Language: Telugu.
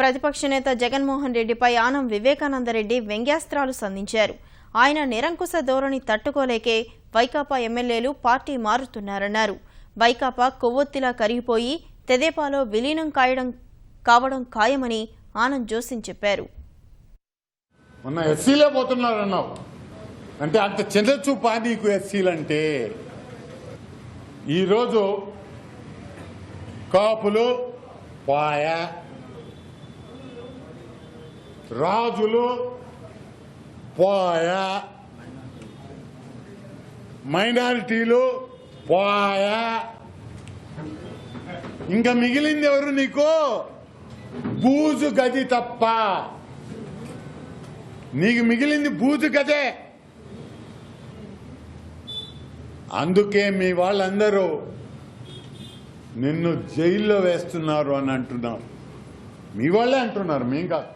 ప్రతిపక్ష నేత జగన్మోహన్ రెడ్డిపై ఆనం వివేకానందరెడ్డి వ్యంగ్యాస్త్రాలు సంధించారు. ఆయన నిరంకుశ ధోరణి తట్టుకోలేకే వైకాపా ఎమ్మెల్యేలు పార్టీ మారుతున్నారన్నారు. వైకాపా కొవ్వొత్తిలా కరిగిపోయి తెదేపాలో విలీనం కాయడం కావడం ఖాయమని ఆనంద్ జోసిన్ చెప్పారు. మొన్న ఎస్సీలే పోతున్నారన్నావు. అంటే అంత చిన్న నీకు ఎస్సీలంటే ఈరోజు కాపులు పాయ రాజులు పోయా. మైనారిటీలు పోయా. ఇంకా మిగిలింది ఎవరు నీకు? బూజు గది తప్ప. నీకు మిగిలింది బూజు గదే. అందుకే మీ వాళ్ళందరూ నిన్ను జైల్లో వేస్తున్నారు అని అంటున్నారు. మీ వాళ్ళే అంటున్నారు మేం కాదు.